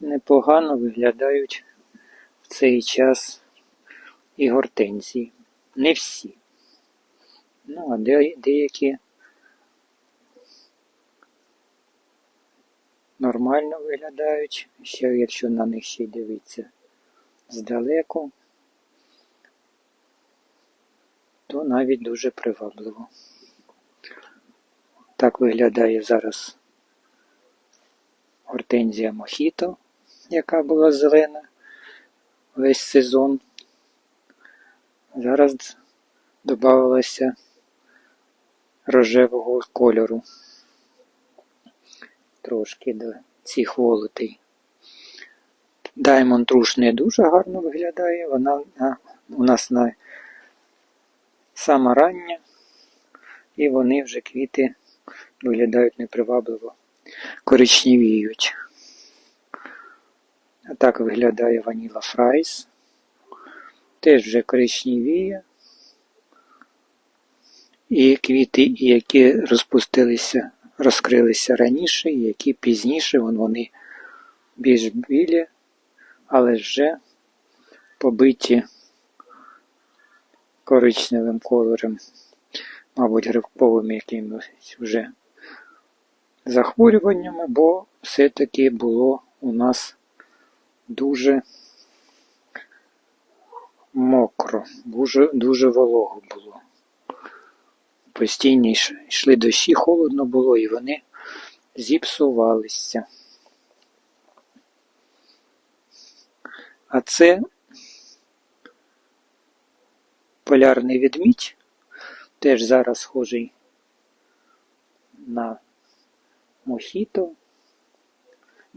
непогано виглядають в цей час і гортензії. Не всі. Ну, а де, деякі нормально виглядають, ще якщо на них ще й дивитися здалеку, то навіть дуже привабливо. Так виглядає зараз гортензія Мохіто, яка була зелена весь сезон. Зараз додавалося рожевого кольору. Трошки до цих волотей. Даймонд Руш не дуже гарно виглядає, вона на, у нас на сама рання, і вони вже квіти виглядають непривабливо, коричневіють. Так виглядає Ваніла Фрайс. Теж вже коричневіє. І квіти, які розпустилися, розкрилися раніше, і які пізніше, вон вони більш білі, але вже побиті коричневим кольором, мабуть, грибковими якимось вже захворюваннями, бо все-таки було у нас дуже мокро, дуже, дуже волого було. Постійно йшли дощі, холодно було, і вони зіпсувалися. А це полярний ведмідь, теж зараз схожий на мохіто.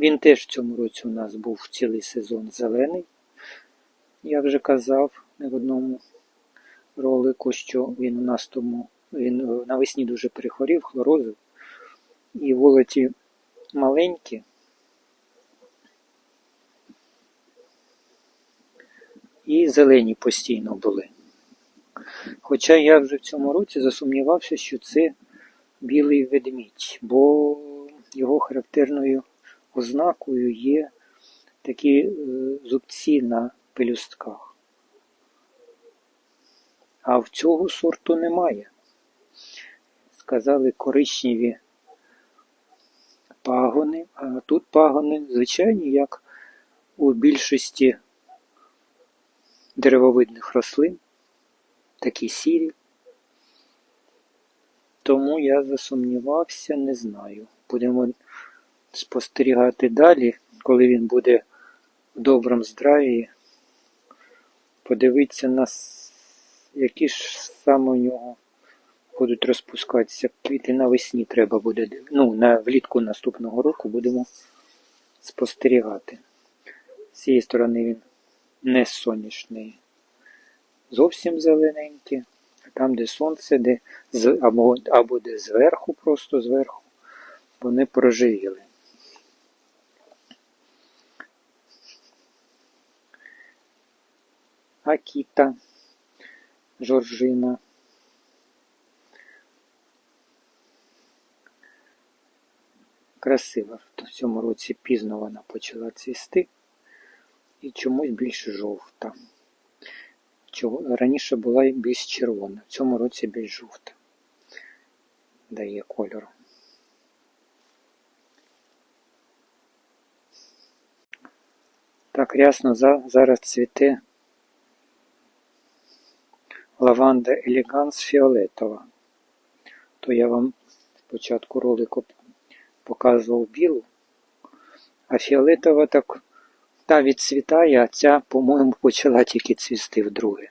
Він теж в цьому році у нас був цілий сезон зелений. Я вже казав не в одному ролику, що він у нас тому він навесні дуже перехворів, хлорозив. І волоті маленькі. І зелені постійно були. Хоча я вже в цьому році засумнівався, що це білий ведмідь, бо його характерною ознакою є такі е, зубці на пелюстках. А в цього сорту немає. Сказали коричневі пагони, а тут пагони звичайні, як у більшості деревовидних рослин, такі сірі. Тому я засумнівався, не знаю. Будемо спостерігати далі, коли він буде в доброму здраві. Подивитися на які ж саме у нього будуть розпускатися. Квіти навесні треба буде. Ну, на влітку наступного року будемо спостерігати. З цієї сторони він не сонячний. Зовсім зелененький. Там, де сонце, де або, або де зверху, просто зверху, вони проживіли. Акіта, Жоржина. Красива. В цьому році пізно вона почала цвісти і чомусь більш жовта. Чого- Раніше була більш червона, в цьому році більш жовта. Дає кольору. Так рясно зараз цвіте лаванда елеганс фіолетова. То я вам спочатку ролику показував білу, а фіолетова так та відцвітає, а ця, по-моєму, почала тільки цвісти вдруге.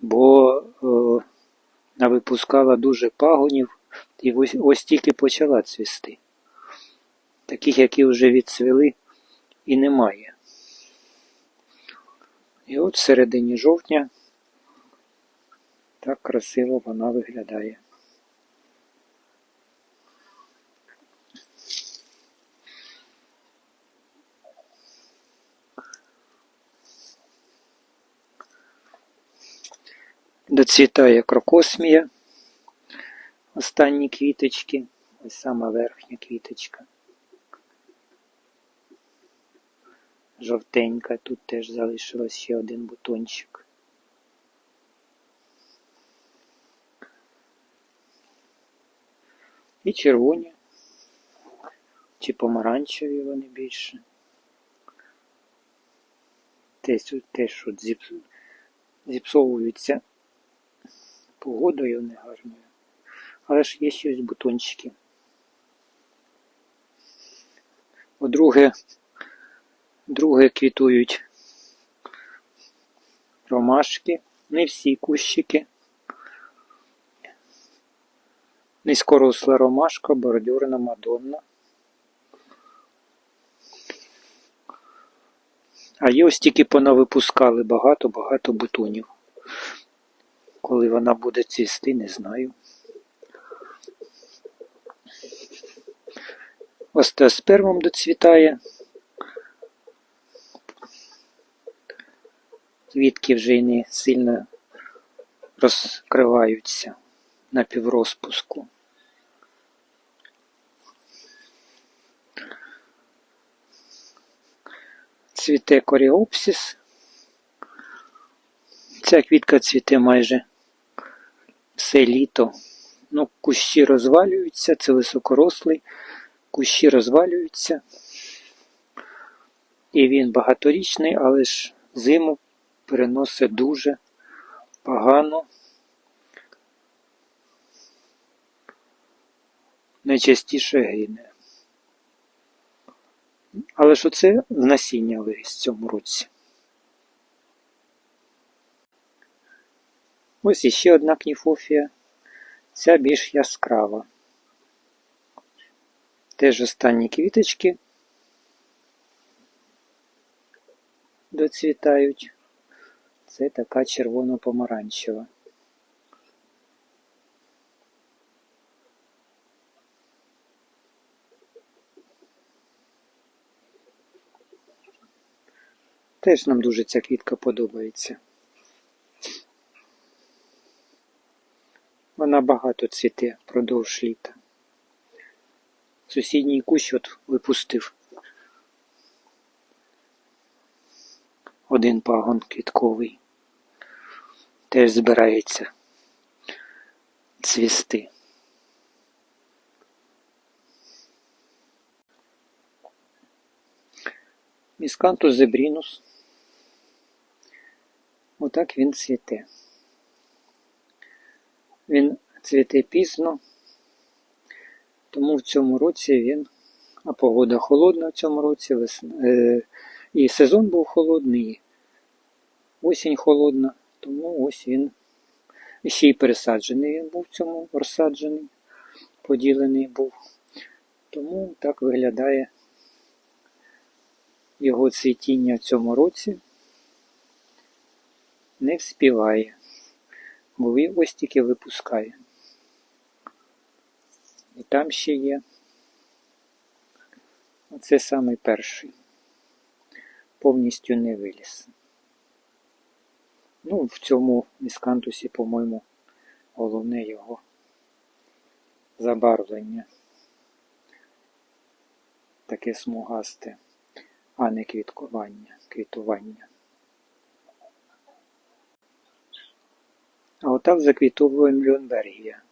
Бо е, навипускала дуже пагонів і ось, ось тільки почала цвісти. Таких, які вже відцвіли, і немає. І от в середині жовтня так красиво вона виглядає. Доцвітає крокосмія. Останні квіточки. Ось сама верхня квіточка. жовтенька, тут теж залишилось ще один бутончик. І червоні, чи помаранчеві вони більше. Теж, теж от зіп, зіпсовуються погодою негарною. Але ж є щось бутончики. По-друге, друге квітують ромашки, не всі кущики. Низькоросла ромашка, бордюрна мадонна. А є ось тільки понавипускали багато-багато бутонів. Коли вона буде цвісти, не знаю. Остеоспермом доцвітає. Квітки вже й не сильно розкриваються на піврозпуску. Цвіте коріопсис. Ця квітка цвіте майже все літо. Ну, кущі розвалюються, це високорослий, кущі розвалюються. І він багаторічний, але ж зиму переносить дуже погано. Найчастіше гине. Але ж оце в насіння виріс в цьому році. Ось іще одна кніфофія. Ця більш яскрава. Теж останні квіточки доцвітають. Це така червоно-помаранчева. Теж нам дуже ця квітка подобається. Вона багато цвіте впродовж літа. Сусідній кущ от випустив один пагон квітковий. Теж збирається цвісти. Міскантус зебрінус. Отак він цвіте. Він цвіте пізно, тому в цьому році він, а погода холодна в цьому році, весна, е, і сезон був холодний, осінь холодна, тому ось він ще й пересаджений він був в цьому розсаджений, поділений був. Тому так виглядає його цвітіння в цьому році. Не вспіває бо він ось тільки випускає. І там ще є. Оце самий перший. Повністю не виліз. Ну, в цьому міскантусі, по-моєму, головне його забарвлення. Таке смугасте, а не квіткування, квітування. А отак заквітовує Млюнбергія.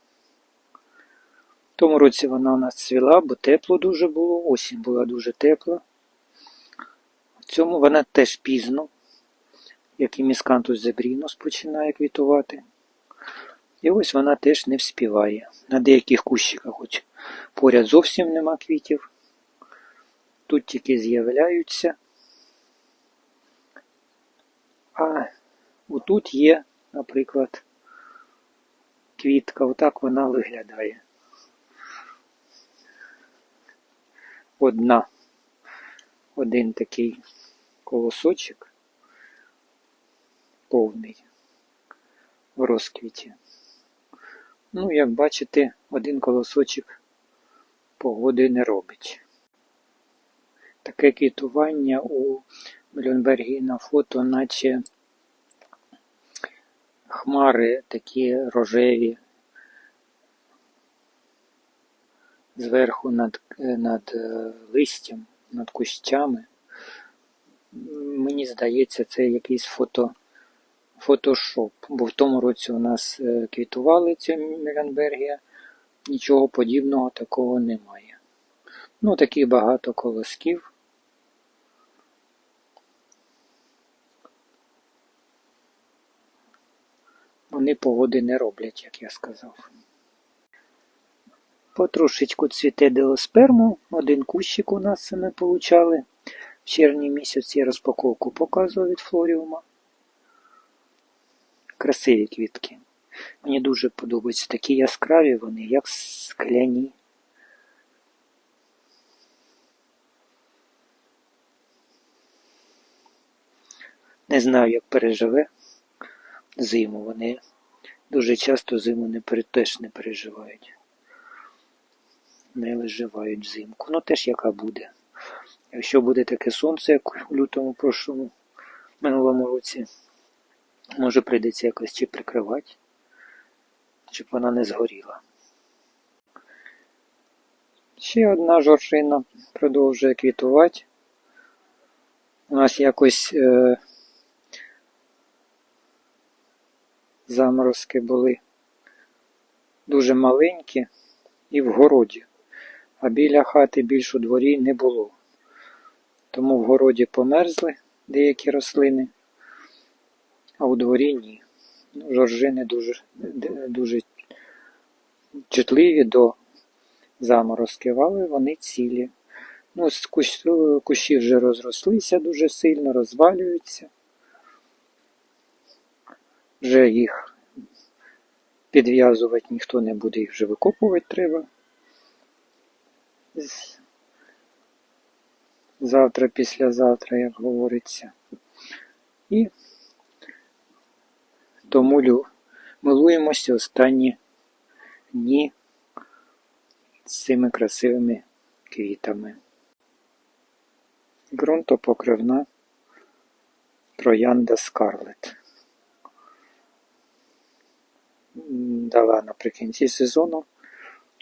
В тому році вона у нас цвіла, бо тепло дуже було, осінь була дуже тепла. В цьому вона теж пізно, як і міскантус зебрінус починає квітувати. І ось вона теж не вспіває. На деяких кущиках хоч поряд зовсім нема квітів. Тут тільки з'являються. А отут є, наприклад, квітка, отак вона виглядає. Одна, один такий колосочок повний в розквіті. Ну, як бачите, один колосочок погоди не робить. Таке квітування у Блюнбергі на фото, наче хмари такі рожеві. Зверху над над е, листям, над кущами. Мені здається, це якийсь фото, фотошоп. Бо в тому році у нас е, квітували ці Міренбергія. Нічого подібного такого немає. Ну, таких багато колосків. Вони погоди не роблять, як я сказав. Потрошечку цвіте делосперму. Один кущик у нас ми получали. В червні місяці я розпаковку показував від флоріума. Красиві квітки. Мені дуже подобаються. Такі яскраві вони, як скляні. Не знаю, як переживе зиму. Вони дуже часто зиму не, теж не переживають. Не виживають взимку. Ну теж яка буде. Якщо буде таке сонце, як у лютому прошлому минулому році, може прийдеться якось чи прикривати, щоб вона не згоріла. Ще одна жоржина продовжує квітувати. У нас якось е, заморозки були дуже маленькі і в городі, а біля хати більш у дворі не було. Тому в городі померзли деякі рослини, а у дворі ні. Ну, Жоржини дуже, дуже чутливі до заморозків, але вони цілі. Ну, кущі вже розрослися дуже сильно, розвалюються. Вже їх підв'язувати ніхто не буде, їх вже викопувати треба. Завтра, післязавтра, як говориться. І тому милуємося останні дні цими красивими квітами. Ґрунтопокривна троянда Скарлет. Дала наприкінці сезону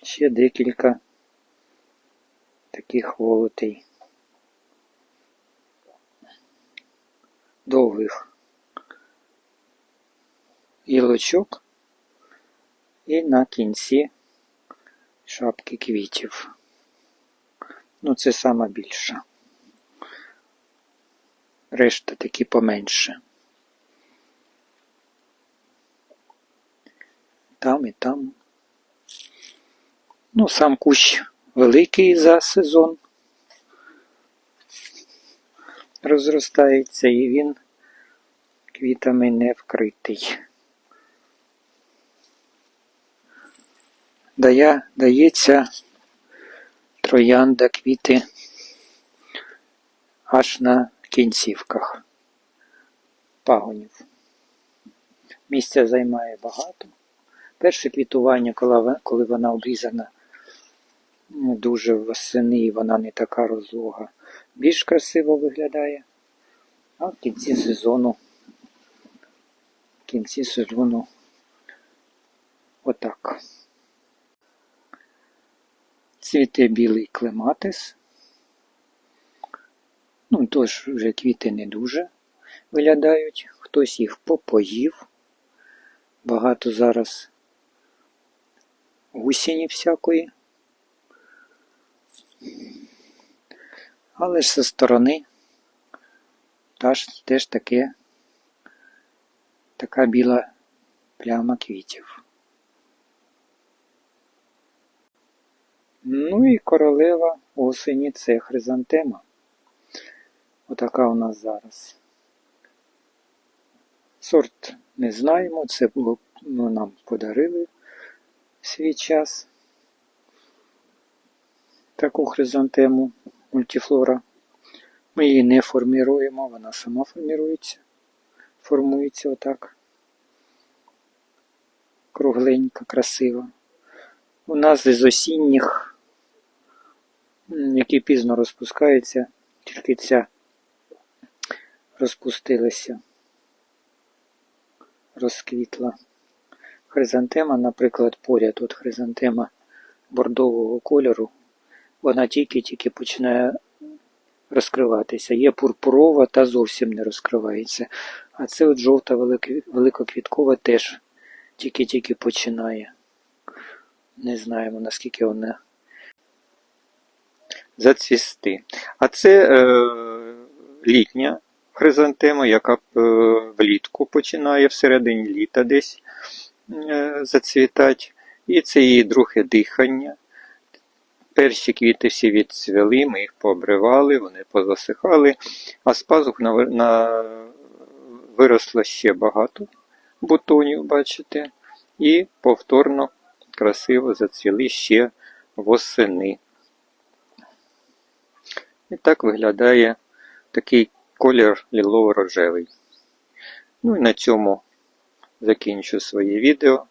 ще декілька таких волотей. Довгих гілочок і на кінці шапки квітів. Ну, це сама. Решта такі поменше. Там і там. Ну, сам кущ великий за сезон. Розростається і він квітами не вкритий. Дає, дається троянда квіти аж на кінцівках пагонів. Місця займає багато. Перше квітування, коли вона, обрізана дуже восени і вона не така розлога, більш красиво виглядає. А в кінці сезону, в кінці сезону отак. Цвіте білий клематис. Ну, тож вже квіти не дуже виглядають. Хтось їх попоїв. Багато зараз гусені всякої. Але ж зі сторони теж таке, така біла пляма квітів. Ну і королева осені це хризантема. Отака у нас зараз. Сорт не знаємо, це було ну, нам подарили свій час. Таку хризантему мультифлора. Ми її не форміруємо, вона сама формірується. Формується отак. Кругленька, красива. У нас із осінніх, які пізно розпускаються, тільки ця розпустилася, розквітла. Хризантема, наприклад, поряд, от хризантема бордового кольору, вона тільки-тільки починає розкриватися. Є пурпурова та зовсім не розкривається. А це от жовта великоквіткова теж тільки-тільки починає. Не знаємо, наскільки вона зацвісти. А це е, літня хризантема, яка е, влітку починає всередині літа десь зацвітати. І це її друге дихання. Перші квіти всі відцвіли, ми їх пообривали, вони позасихали, а з пазух на, на, виросло ще багато бутонів, бачите, і повторно красиво зацвіли ще восени. І так виглядає такий колір лілово-рожевий. Ну і на цьому закінчу своє відео.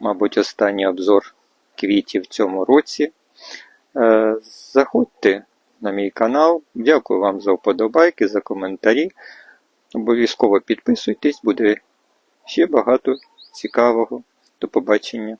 Мабуть, останній обзор квітів в цьому році. Е, Заходьте на мій канал. Дякую вам за вподобайки, за коментарі. Обов'язково підписуйтесь, буде ще багато цікавого. До побачення.